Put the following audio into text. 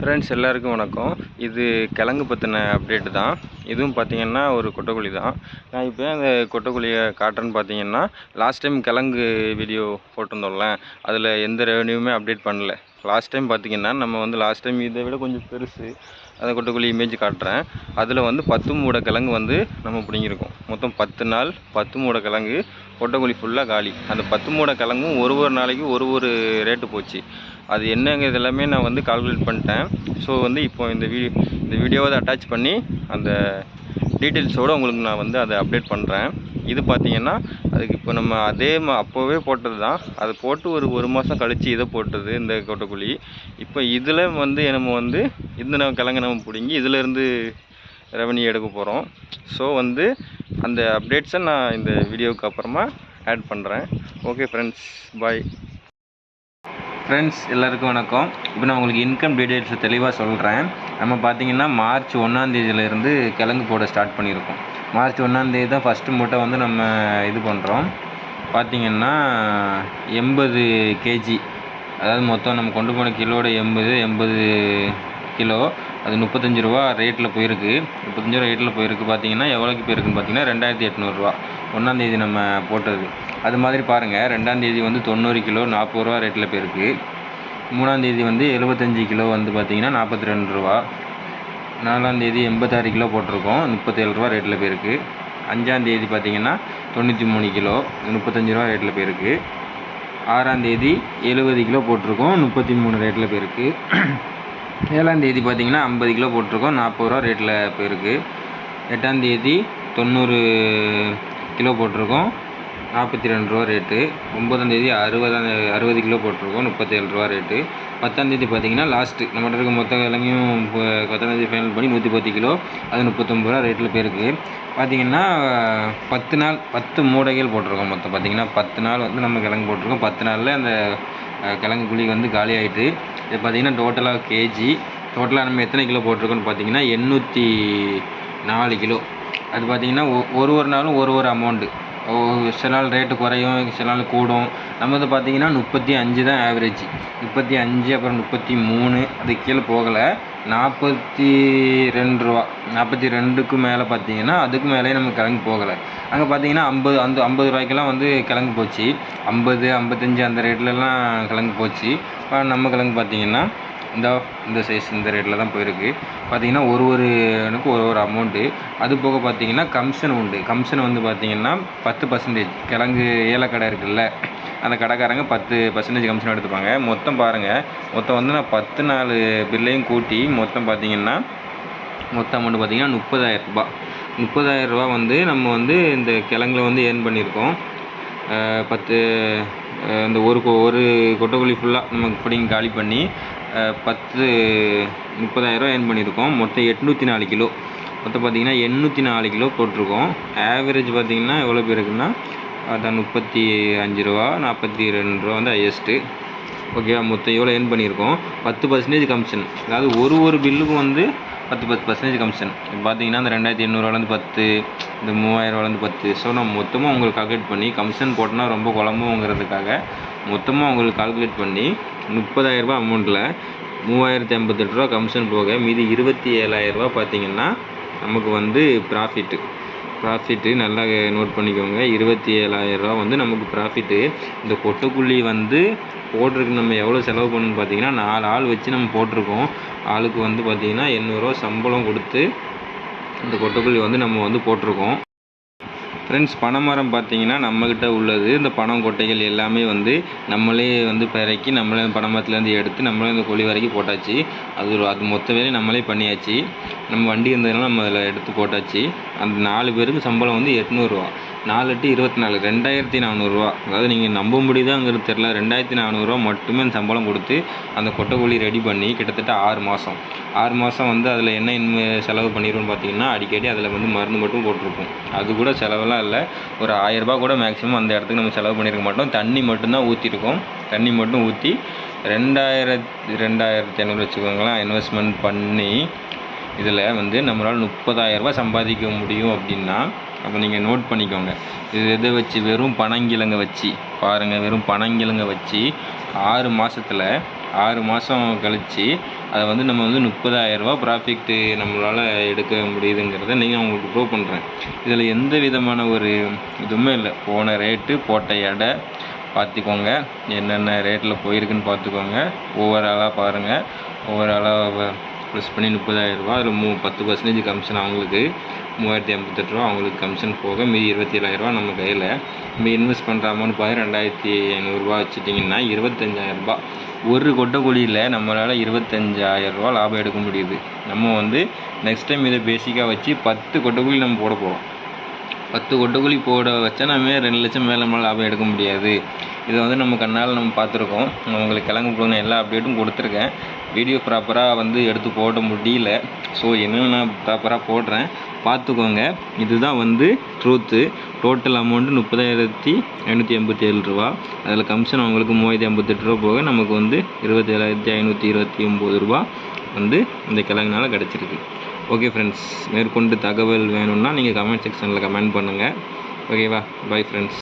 Friends எல்லாருக்கும் வணக்கம். இது கிழங்கு பற்றின அப்டேட்டு தான். இதுவும் பார்த்தீங்கன்னா ஒரு கொட்டைக்குழி தான். நான் இப்போ அந்த கொட்டைக்குழியை காட்டுறேன்னு பார்த்தீங்கன்னா லாஸ்ட் டைம் கிழங்கு வீடியோ போட்டிருந்தோம்ல அதில் எந்த ரெவன்யூமே அப்டேட் பண்ணல. லாஸ்ட் டைம் பார்த்தீங்கன்னா நம்ம வந்து லாஸ்ட் டைம் இதை விட கொஞ்சம் பெருசு அந்த கொட்டைக்குழி இமேஜ் காட்டுறேன். அதில் வந்து பத்து மூட கிழங்கு வந்து நம்ம பிடிங்கிருக்கோம் மொத்தம் பத்து நாள் பத்து மூட கிழங்கு கொட்டைக்குழி ஃபுல்லாக காலி. அந்த பத்து மூட கிழங்கும் ஒரு ஒரு நாளைக்கு ஒரு ஒரு ரேட்டு போச்சு. அது என்னங்கிறது எல்லாமே நான் வந்து கால்குலேட் பண்ணிட்டேன். ஸோ வந்து இப்போ இந்த வீ இந்த வீடியோவை அட்டாச் பண்ணி அந்த டீட்டெயில்ஸோடு உங்களுக்கு நான் வந்து அதை அப்டேட் பண்ணுறேன் இது பார்த்தீங்கன்னா அதுக்கு இப்போ நம்ம அதே மா அப்போவே போட்டது தான் அது போட்டு ஒரு ஒரு மாதம் கழித்து இதை போட்டது இந்த கொட்டைக்குழி. இப்போ இதில் வந்து நம்ம வந்து இந்த நம்ம கிழங்கு நம்ம பிடுங்கி இதிலேருந்து ரெவன்யூ எடுக்க போகிறோம் ஸோ வந்து அந்த அப்டேட்ஸை நான் இந்த வீடியோவுக்கு அப்புறமா ஆட் பண்ணுறேன் ஓகே ஃப்ரெண்ட்ஸ் பாய் ஃப்ரெண்ட்ஸ் எல்லாருக்கும் வணக்கம். இப்போ நான் உங்களுக்கு இன்கம் டீடைல்ஸை தெளிவாக சொல்கிறேன் நம்ம பார்த்தீங்கன்னா மார்ச் ஒன்றாந்தேதியிலேருந்து கிழங்கு போட ஸ்டார்ட் பண்ணியிருக்கோம். மார்ச் ஒன்றாந்தேதி தான் ஃபஸ்ட்டு மூட்டை வந்து நம்ம இது பண்ணுறோம் பார்த்திங்கன்னா எண்பது கேஜி அதாவது மொத்தம் நம்ம கொண்டு போன கிலோட எண்பது எண்பது கிலோ. அது முப்பத்தஞ்சு ரூபா ரேட்டில் போயிருக்கு. முப்பத்தஞ்சு ரூபா ரேட்டில் போயிருக்கு. பார்த்தீங்கன்னா எவ்வளோக்கு போயிருக்குன்னு பார்த்தீங்கன்னா ரெண்டாயிரத்தி எட்நூறுரூவா ஒன்றாந்தேதி நம்ம போட்டது. அது மாதிரி பாருங்கள் ரெண்டாந்தேதி வந்து தொண்ணூறு கிலோ நாற்பது ரூபா ரேட்டில் போயிருக்கு. மூணாந்தேதி வந்து எழுபத்தஞ்சி கிலோ வந்து பார்த்தீங்கன்னா நாற்பத்தி ரெண்டு ரூபா நாலாந்தேதி எண்பத்தாறு கிலோ போட்டிருக்கோம். முப்பத்தேழு ரூபா ரேட்டில் போயிருக்கு. அஞ்சாந்தேதி பார்த்தீங்கன்னா தொண்ணூற்றி மூணு கிலோ முப்பத்தஞ்சு ரூபா ரேட்டில் போயிருக்கு. ஆறாந்தேதி எழுபது கிலோ போட்டிருக்கோம். முப்பத்தி மூணு ரேட்டில் போயிருக்கு. ஏழாந்தேதி பார்த்தீங்கன்னா ஐம்பது கிலோ போட்டிருக்கோம். நாற்பது ரூபா ரேட்டில் போயிருக்கு. எட்டாந்தேதி தொண்ணூறு கிலோ போட்டிருக்கோம். நாற்பத்தி ரெண்டு ரூபா ரேட்டு ஒம்பதாந்தேதி அறுபதாம் அறுபது கிலோ போட்டிருக்கோம் முப்பத்தேழு ரூபா ரேட்டு பத்தாந்தேதி பார்த்தீங்கன்னா லாஸ்ட்டு நம்மகிட்ட இருக்க மொத்த விலையும் இப்போ பத்தாந்தேதி ஃபைனல் பண்ணி நூற்றி பத்து கிலோ அது முப்பத்தொம்பது ரூபா ரேட்டில் போயிருக்கு. பார்த்தீங்கன்னா பத்து நாள் பத்து மூடைகள் போட்டிருக்கோம் மொத்தம். பார்த்தீங்கன்னா பத்து நாள் வந்து நம்ம கிழங்கு போட்டிருக்கோம். பத்து நாளில் அந்த கிழங்கு குழி வந்து காலி ஆகிட்டு இது பார்த்தீங்கன்னா டோட்டலாக கேஜி டோட்டலாக நம்ம எத்தனை கிலோ போட்டிருக்கோம்னு பார்த்தீங்கன்னா எண்ணூற்றி நாலு கிலோ. அது பார்த்தீங்கன்னா ஒ- ஒரு ஒரு நாளும் ஒரு ஒரு அமௌண்ட்டு சில நாள் ரேட்டு குறையும் சில நாள் கூடும். நம்ம வந்து பார்த்தீங்கன்னா முப்பத்தி அஞ்சு தான் ஆவரேஜ் முப்பத்தி அஞ்சு அப்புறம் முப்பத்தி மூணு அது கீழே போகலை. நாற்பத்தி ரெண்டு ரூபா. நாற்பத்தி ரெண்டுக்கு மேலே பார்த்தீங்கன்னா அதுக்கு மேலே நம்ம கிழங்கு போகலை. அங்கே பார்த்தீங்கன்னா ஐம்பது அந்த ஐம்பது ரூபாய்க்கெல்லாம் வந்து கிழங்கு போச்சு. ஐம்பது ஐம்பத்தஞ்சு அந்த ரேட்லலாம் கிழங்கு போச்சு. நம்ம கிழங்கு பார்த்தீங்கன்னா இந்த இந்த சைஸ் இந்த ரேட்டில் தான் போயிருக்கு. பார்த்தீங்கன்னா ஒரு ஒரு எனக்கு ஒரு ஒரு அமௌண்ட்டு அது போக பார்த்தீங்கன்னா கமிஷன் உண்டு. கமிஷன் வந்து பார்த்தீங்கன்னா பத்து பர்சன்டேஜ் கிழங்கு ஏலக்கடை இருக்குல்ல அந்த கடைக்காரங்க பத்து பர்சன்டேஜ் கமிஷன் எடுத்துப்பாங்க. மொத்தம் பாருங்கள் மொத்தம் வந்து நான் பத்து நாலு பில்லையும் கூட்டி மொத்தம் பார்த்தீங்கன்னா மொத்த அமௌண்ட் பார்த்தீங்கன்னா முப்பதாயிரம் ரூபாய் முப்பதாயிரம் ரூபா வந்து நம்ம வந்து இந்த கிழங்குல வந்து ஏர்ன் பண்ணியிருக்கோம். பத்து இந்த ஒரு கொ- ஒரு கொட்டைக்குழி ஃபுல்லாக நம்ம பிடிங்கி காலி பண்ணி பத்து முப்பதாயிரரூவா ஏர்ன் பண்ணியிருக்கோம். மொத்தம் எட்நூற்றி நாலு கிலோ. மொத்தம் பார்த்தீங்கன்னா எண்ணூற்றி நாலு கிலோ போட்டிருக்கோம். ஆவரேஜ் பார்த்தீங்கன்னா எவ்வளோ பேருக்குன்னா அதான் முப்பத்தி அஞ்சு ரூபா நாற்பத்தி ரெண்டு ரூபா வந்து ஹையஸ்ட்டு ஓகேவா மொத்தம் எவ்வளோ ஏர்ன் பண்ணியிருக்கோம்? பத்து பர்சன்டேஜ் கமிஷன் அதாவது ஒரு ஒரு பில்லுக்கும் வந்து பத்து பத்து பர்சன்டேஜ் கமிஷன் இப்போ பார்த்தீங்கன்னா இந்த ரெண்டாயிரத்தி எண்ணூறுவாலேருந்து பத்து இந்த மூவாயிரரூவாலேருந்து பத்து. ஸோ நம்ம மொத்தமாக உங்களுக்கு கால்குலேட் பண்ணி கமிஷன் போட்டோன்னா ரொம்ப குழம்புங்கிறதுக்காக மொத்தமாக உங்களுக்கு கால்குலேட் பண்ணி முப்பதாயிரரூபா அமௌண்ட்டில் மூவாயிரத்தி ஐம்பத்தெட்டு ரூபா கமிஷன் போக மீதி இருபத்தி ஏழாயிரரூபா பார்த்தீங்கன்னா நமக்கு வந்து ப்ராஃபிட்டு ப்ராஃபிட்டு நல்லா நோட் பண்ணிக்கோங்க. இருபத்தி ஏழாயிரரூபா வந்து நமக்கு ப்ராஃபிட்டு இந்த கொட்டைக்குள்ளி வந்து போட்டிருக்கு. நம்ம எவ்வளோ செலவு பண்ணணும்னு பார்த்தீங்கன்னா நாலு ஆள் வச்சு நம்ம போட்டிருக்கோம். ஆளுக்கு வந்து பார்த்தீங்கன்னா எண்ணூறுரூவா சம்பளம் கொடுத்து இந்த கொட்டைக்குள்ளி வந்து நம்ம வந்து போட்டிருக்கோம். ஃப்ரெண்ட்ஸ் பனைமரம் பார்த்தீங்கன்னா நம்மக்கிட்ட உள்ளது. இந்த பனம் கொட்டைகள் எல்லாமே வந்து நம்மளே வந்து பிறக்கி நம்மளே அந்த பனைமரத்துலேருந்து எடுத்து நம்மளே இந்த கொழி வரைக்கும் போட்டாச்சு. அது ஒரு அது மொத்த வேலையும் நம்மளே பண்ணியாச்சு. நம்ம வண்டி இருந்ததுனால நம்ம அதில் எடுத்து போட்டாச்சு. அந்த நாலு பேருக்கு சம்பளம் வந்து எட்நூறுரூவா நாலு எட்டு இருபத்தி நாலு ரெண்டாயிரத்தி நானூறுரூவா அதாவது நீங்கள் நம்ப முடியுதாங்கிறது தெரில ரெண்டாயிரத்தி நானூறுரூவா மட்டுமே அந்த சம்பளம் கொடுத்து அந்த கொட்டைக்குழி ரெடி பண்ணி கிட்டத்தட்ட ஆறு மாதம் ஆறு மாதம் வந்து அதில் என்ன இன்வெ செலவு பண்ணிடுவோம்னு பார்த்தீங்கன்னா அடிக்கடி அதில் வந்து மருந்து மட்டும் போட்டிருப்போம். அது கூட செலவெல்லாம் இல்லை. ஒரு ஆயிரரூபா கூட மேக்ஸிமம் அந்த இடத்துக்கு நம்ம செலவு பண்ணியிருக்க மாட்டோம். தண்ணி மட்டும்தான் ஊற்றிருக்கோம் தண்ணி மட்டும் ஊற்றி ரெண்டாயிரத்தி ரெண்டாயிரத்தி ஐநூறு வச்சுக்கோங்களேன் இன்வெஸ்ட்மெண்ட் பண்ணி இதில் வந்து நம்மளால் முப்பதாயிரரூபா சம்பாதிக்க முடியும் அப்படின்னா அப்போ நீங்கள் நோட் பண்ணிக்கோங்க. இது எதை வச்சு? வெறும் பனங்கிழங்க வச்சு. பாருங்கள் வெறும் பனங்கிழங்க வச்சு ஆறு மாதத்தில் ஆறு மாதம் கழித்து அதை வந்து நம்ம வந்து முப்பதாயிரரூபா ப்ராஃபிட்டு நம்மளால் எடுக்க முடியுதுங்கிறத நீங்கள் உங்களுக்கு ப்ரூவ் பண்ணுறேன் இதில் எந்த விதமான ஒரு இதுவுமே இல்லை. போன ரேட்டு போட்ட எடை பார்த்துக்கோங்க. என்னென்ன ரேட்டில் போயிருக்குன்னு பார்த்துக்கோங்க. ஓவராலாக பாருங்கள் ஓவராலாக ப்ளஸ் பண்ணி முப்பதாயிரரூபா அதில் மூ பத்து பர்சன்டேஜ் கமிஷன் அவங்களுக்கு. மூவாயிரத்தி ஐம்பத்தெட்டு ரூபா அவங்களுக்கு கமிஷன் போக மீதி இருபத்தி ஏழாயிரரூபா நம்ம கையில். நம்ம இன்வெஸ்ட் பண்ணுற அமௌண்ட் பார்த்து ரெண்டாயிரத்தி ஐநூறுரூவா வச்சுட்டிங்கன்னா இருபத்தஞ்சாயிரரூபா ஒரு கொட்டைக்குழியில் நம்மளால் இருபத்தஞ்சாயிரரூவா லாபம் எடுக்க முடியுது. நம்ம வந்து நெக்ஸ்ட் டைம் இதை பேசிக்காக வச்சு பத்து கொட்டைக்குழி நம்ம போட போகிறோம் பத்து கொட்டைக்குழி போட வச்சா நம்ம ரெண்டு லட்சம் மேலே நம்மளால் லாபம் எடுக்க முடியாது. இதை வந்து நம்ம கண்ணால் நம்ம பார்த்துருக்கோம். நான் உங்களுக்கு கிளம்பி போன எல்லா அப்டேட்டும் கொடுத்துருக்கேன். வீடியோ ப்ராப்பராக வந்து எடுத்து போட முடியல. ஸோ என்னென்ன நான் ப்ராப்பராக போடுறேன்? பார்த்துக்கோங்க. இதுதான் வந்து ட்ரூத்து டோட்டல் அமௌண்ட்டு முப்பதாயிரத்தி ஐநூற்றி எண்பத்தி ஏழு ரூபா. அதில் கமிஷன் அவங்களுக்கு மூவாயிரத்தி ஐம்பத்தெட்டு ரூபா போக நமக்கு வந்து இருபத்தேழாயிரத்தி ஐநூற்றி இருபத்தி ஒம்பது ரூபா வந்து இந்த கிழங்குனால கிடச்சிருக்கு. ஓகே ஃப்ரெண்ட்ஸ் மேற்கொண்டு தகவல் வேணும்னா நீங்கள் கமெண்ட் செக்ஷனில் கமெண்ட் பண்ணுங்கள் ஓகேவா பை ஃப்ரெண்ட்ஸ்